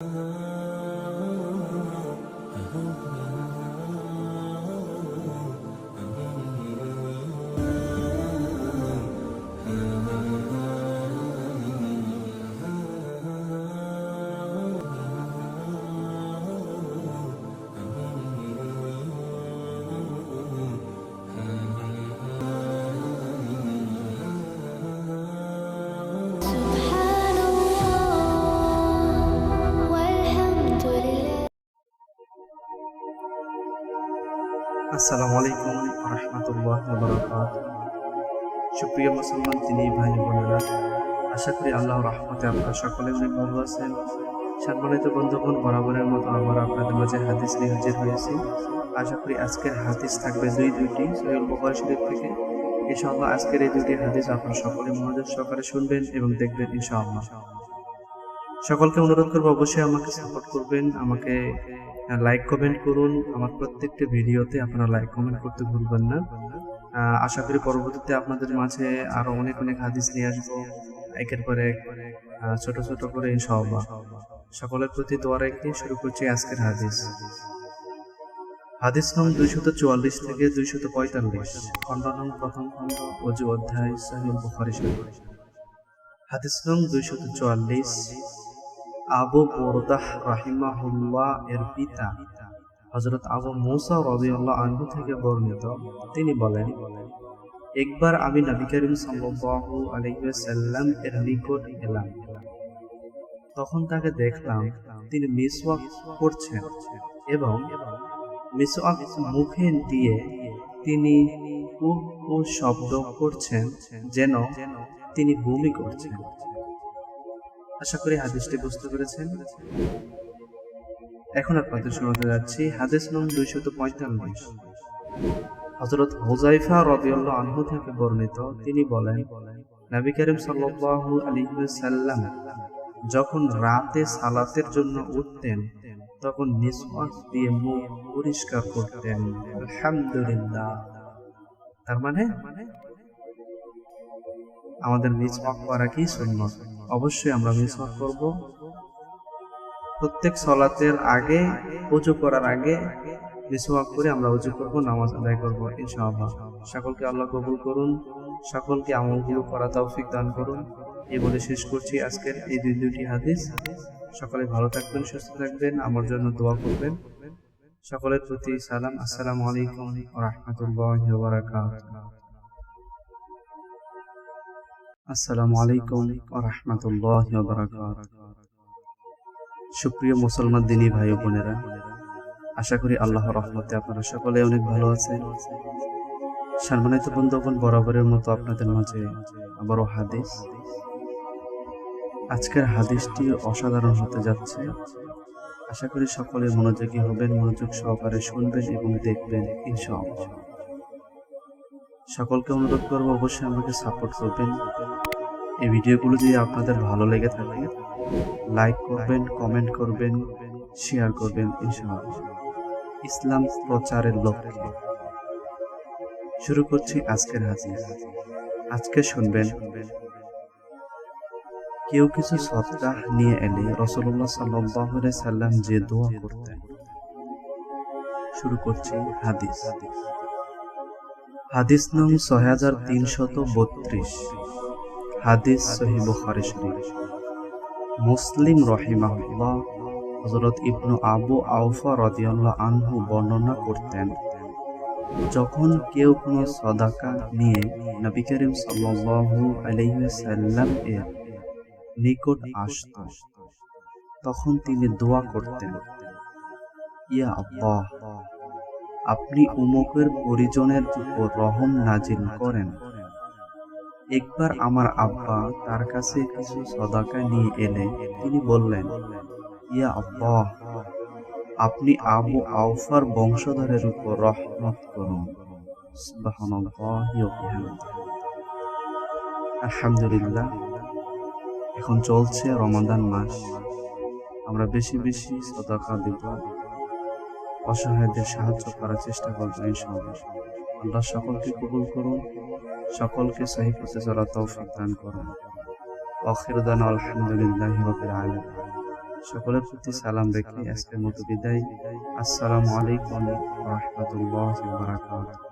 嗯 আসসালামু আলাইকুম রহমতুল্লাহ সুপ্রিয় মুসলমান তিনি, ভাই বোনেরা, আশা করি আল্লাহ রহমতে আপনারা সকলে অনেক ভালো আছেন। সম্মানিত বন্ধুগণ, বরাবরের মতো আবার আপনাদের মাঝে হাদিস নিয়ে হাজির হয়েছি। আশা করি আজকের হাদিস থাকবে দুই দুইটি, সৈয়দ বুখারী শরীফ থেকে। ইনশাআল্লাহ আজকের এই দুইটি হাদিস আপনারা সকলে মনোযোগ সহকারে শুনবেন এবং দেখবেন ইনশাআল্লাহ। সকলকে অনুরোধ করব অবশ্যই আমাকে সাপোর্ট করবেন, আমাকে লাইক কমেন্ট করুন। আমার প্রত্যেকটা ভিডিওতে আপনারা লাইক কমেন্ট করতে ভুলবেন না। আশা করি পরবর্তীতে আপনাদের মাঝে আরও অনেক অনেক হাদিস নিয়ে আসব। একের পর এক ছোট ছোট করে ইনশাআল্লাহ। সকলের প্রতি দোয়া রেখে শুরু করছি আজকের হাদিস। হাদিস নং দুইশত চুয়াল্লিশ থেকে দুইশত পঁয়তাল্লিশ। খণ্ড নং প্রথম খণ্ড, অজু অধ্যায়, সহিহ বুখারী শরীফ। হাদিস নং দুইশত চুয়াল্লিশ। আবু বরদাহ রাহিমাহুল্লাহ এর পিতা হজরত আবু মুসা রবিউল্লাহ আনহু থেকে বর্ণিত। তিনি বলেন, একবার আমি নবী করিম সাল্লাল্লাহু আলাইহি ওয়াসাল্লাম এর নিকট এলাম। তখন তাকে দেখলাম তিনি মিসওয়াক করছেন এবং মিসওয়াক মুখে দিয়ে তিনি উ শব্দ করছেন যেন তিনি বমি করছেন। আশা করি হাদিসটি বুঝতে পেরেছেন। এখন আপনাদের শোনাতে যাচ্ছি হাদিস নং দুইশত পঁয়তাল্লিশ। হজরত হুজাইফা রবিউল্লাহ আনহু থেকে বর্ণিত, তিনি বলেন, নবী করিম সাল্লাল্লাহু আলাইহি সাল্লাম যখন রাতে সালাতের জন্য উঠতেন, তখন মিসওয়াক দিয়ে মুখ পরিষ্কার করতেন। আলহামদুলিল্লাহ। তার মানে আমাদের মিসওয়াক করা কি সুন্নত? অবশ্যই আমরা মিসওয়াক করব। প্রত্যেক সলাতের আগে, উজু করার আগে মিসওয়াক করে আমরা উজু করব, নামাজ আদায় করব, ইনশাআল্লাহ। সকলকে আল্লাহ কবুল করুন, সকলকে আমলগুলো করা তৌফিক দান করুন। এই বলে শেষ করছি আজকের এই দুই দুইটি হাদিস। সকলে ভালো থাকবেন, সুস্থ থাকবেন, আমার জন্য দোয়া করবেন। সকলের প্রতি সালাম, আসসালামু আলাইকুম রাহমাতুল্লাহি বারাকাতুহু। আসসালামু আলাইকুম সুপ্রিয় মুসলমান দিনী ভাই বোনেরা, আশা করি আল্লাহ রহমতে আপনারা সকলে অনেক ভালো আছেন। সম্মানিত বন্ধুগণ, বরাবরের মতো আপনাদের মাঝে আবারও হাদিস। আজকের হাদিসটি অসাধারণ হতে যাচ্ছে। আশা করি সকলে মনোযোগী হবেন, মনোযোগ সহকারে শুনবেন এবং দেখবেন, ইনশাআল্লাহ। সকলকে অনুরোধ করব অবশ্যই আমাকে সাপোর্ট করবেন। এই ভিডিওগুলো যদি আপনাদের ভালো লেগে থাকে লাইক করবেন কমেন্ট করবেন শেয়ার করবেন, ইনশাআল্লাহ। ইসলাম প্রচারের লক্ষ্যে। শুরু করছি আজকের হাদিস। আজকে শুনবেন, কেউ কিছু সৎকার নিয়ে এলে রসল্লাহ সাল্লাহ সাল্লাম যে দোয়া করতেন। শুরু করছি হাদিস হাদিস। নং ছয় হাজার তিনশত বত্রিশ। হাদিস সহি বুখারী মুসলিম রহিমাহুল্লাহ হযরত ইবনু আবু আউফা রাদিয়াল্লাহু আনহু বর্ণনা করতেন, যখন কেউ কোনো সদাকা নিয়ে নবী করিম সাল্লাল্লাহু আলাইহি সাল্লাম এর নিকট আসত, তখন তিনি দোয়া করতেন, ইয়া আল্লাহ আপনি উমুকের পরিজনের উপর রহম নাজিল করেন। একবার আমার আব্বা তার কাছে কিছু সদাকা নিয়ে এলে তিনি বললেন, ইয়া আব্বাহ আপনি আবু আউফার বংশধরের উপর রহমত করুন। আলহামদুলিল্লাহ, এখন চলছে রমাদান মাস। আমরা বেশি বেশি সদাকা দিব। অসহায়দের সাহায্য করার চেষ্টা করব ইনশাআল্লাহ। আল্লাহ সকলকে কবুল করুন, সকলকে সহি পথে চলা তৌফিক দান করুন। অখির দান আলহামদুলিল্লাহ রবিল আলম সকলের প্রতি সালাম রেখে আজকে মতো বিদায়। আসসালামু আলাইকুম রহমতুল্লাহ বারাকাতুহু।